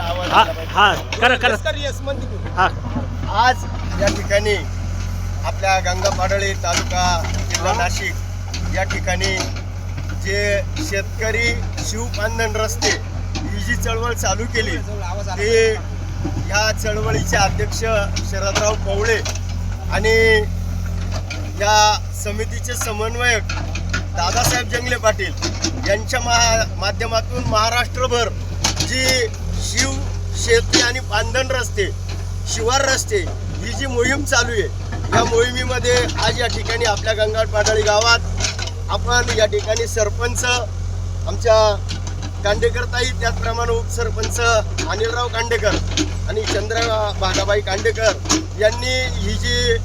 आवाज हा आला. हा करा करा. हा आज या ठिकाणी आपल्या गंगा पाडळी तालुका जिल्हा नाशिक या ठिकाणी जे शेतकरी शिवपांधन रस्ते ही जी चळवळ चालू केली ते ह्या चळवळीचे अध्यक्ष शरदराव पवळे आणि या समितीचे समन्वयक दादासाहेब जंगले पाटील यांच्या महा माध्यमातून महाराष्ट्रभर जी शिव शेती आणि बांधण रस्ते शिवार रस्ते ही जी मोहीम चालू आहे या मोहिमेमध्ये आज या ठिकाणी आपल्या गंगाट पाटाळी गावात आपण या ठिकाणी सरपंच आमच्या कांडेकरताई त्याचप्रमाणे उपसरपंच अनिलराव कांडेकर आणि चंद्र भागाबाई कांडेकर यांनी ही जी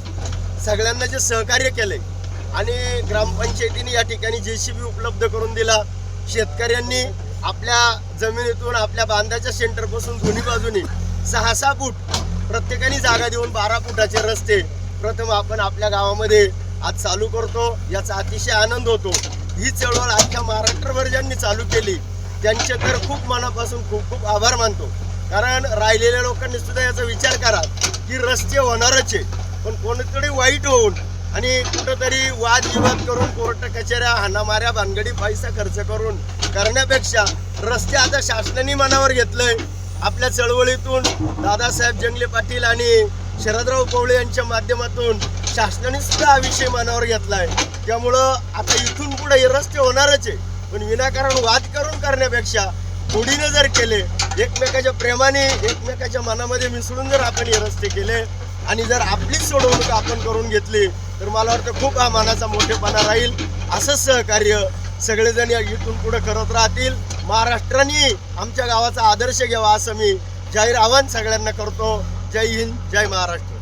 सगळ्यांना जे सहकार्य केले आणि ग्रामपंचायतीने या ठिकाणी जे सी बी उपलब्ध करून दिला शेतकऱ्यांनी आपल्या जमिनीतून आपल्या बांधाच्या सेंटरपासून दोन्ही बाजूनी सहा सहा फूट प्रत्येकाने जागा देऊन बारा फुटाचे रस्ते प्रथम आपण आपल्या गावामध्ये आज चालू करतो. याचा अतिशय आनंद होतो. ही चळवळ आजच्या महाराष्ट्रभर ज्यांनी चालू केली त्यांचे तर खूप मनापासून खूप खूप आभार मानतो. कारण राहिलेल्या लोकांनी सुद्धा याचा विचार करा की रस्ते होणारच आहे पण कोणीतरी वाईट होऊन आणि कुठंतरी वादविवाद करून कोर्ट कचेऱ्या हाणामाऱ्या भानगडी पैसा खर्च करून करण्यापेक्षा रस्ते आता शासनाने मनावर घेतलंय. आपल्या चळवळीतून दादासाहेब जंगले पाटील आणि शरदराव पवळे यांच्या माध्यमातून शासनाने सुद्धा हा विषय मनावर घेतलाय. त्यामुळं आता इथून पुढे हे रस्ते होणारच आहे. पण विनाकारण वाद करून करण्यापेक्षा गोडीनं जर केले एकमेकाच्या प्रेमाने एकमेकाच्या मनामध्ये मिसळून जर आपण हे रस्ते केले आणि जर आपलीच सोडवणूक आपण करून घेतली तर मला वाटतं खूप हा मनाचा मोठेपणा राहील. असंच सहकार्य सगळेजण या इथून पुढे करत राहतील. महाराष्ट्राने आमच्या गावाचा आदर्श घ्यावा असं मी जाहीर आव्हान सगळ्यांना करतो. जय हिंद जय महाराष्ट्र.